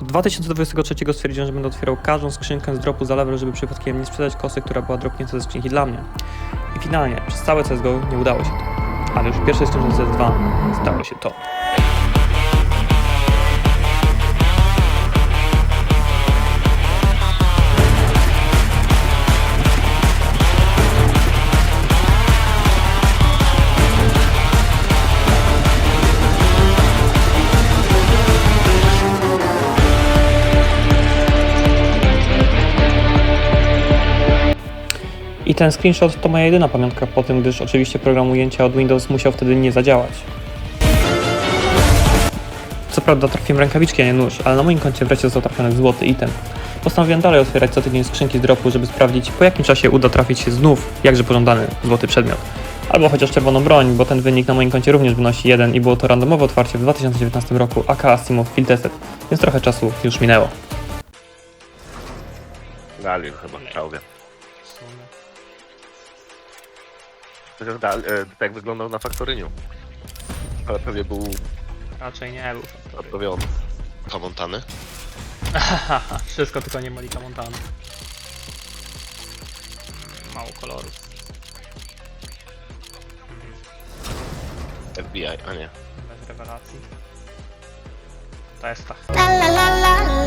Od 2023 stwierdziłem, że będę otwierał każdą skrzynkę z dropu za level, żeby przypadkiem nie sprzedać kosy, która była dropnięta ze skrzynki dla mnie. I finalnie, przez całe CSGO nie udało się to. Ale już w pierwszej skrzynce CS2 stało się to. I ten screenshot to moja jedyna pamiątka po tym, gdyż oczywiście program ujęcia od Windows musiał wtedy nie zadziałać. Co prawda trafiłem rękawiczki, a nie nóż, ale na moim koncie wreszcie został trafiony złoty item. Postanowiłem dalej otwierać co tydzień skrzynki z dropu, żeby sprawdzić po jakim czasie uda trafić się znów jakże pożądany złoty przedmiot. Albo chociaż czerwoną broń, bo ten wynik na moim koncie również wynosi 1 i było to randomowe otwarcie w 2019 roku AK Asimov Field Tested, więc trochę czasu już minęło. Galil chyba, czołgę. E, tak wyglądał na faktoryniu. Ale pewnie był Raczej nie był. odprawiony. Komontany? Haha, wszystko tylko nie Malika Montana. Mało kolorów. FBI, a nie. Bez rewelacji. Testach. La la la la la,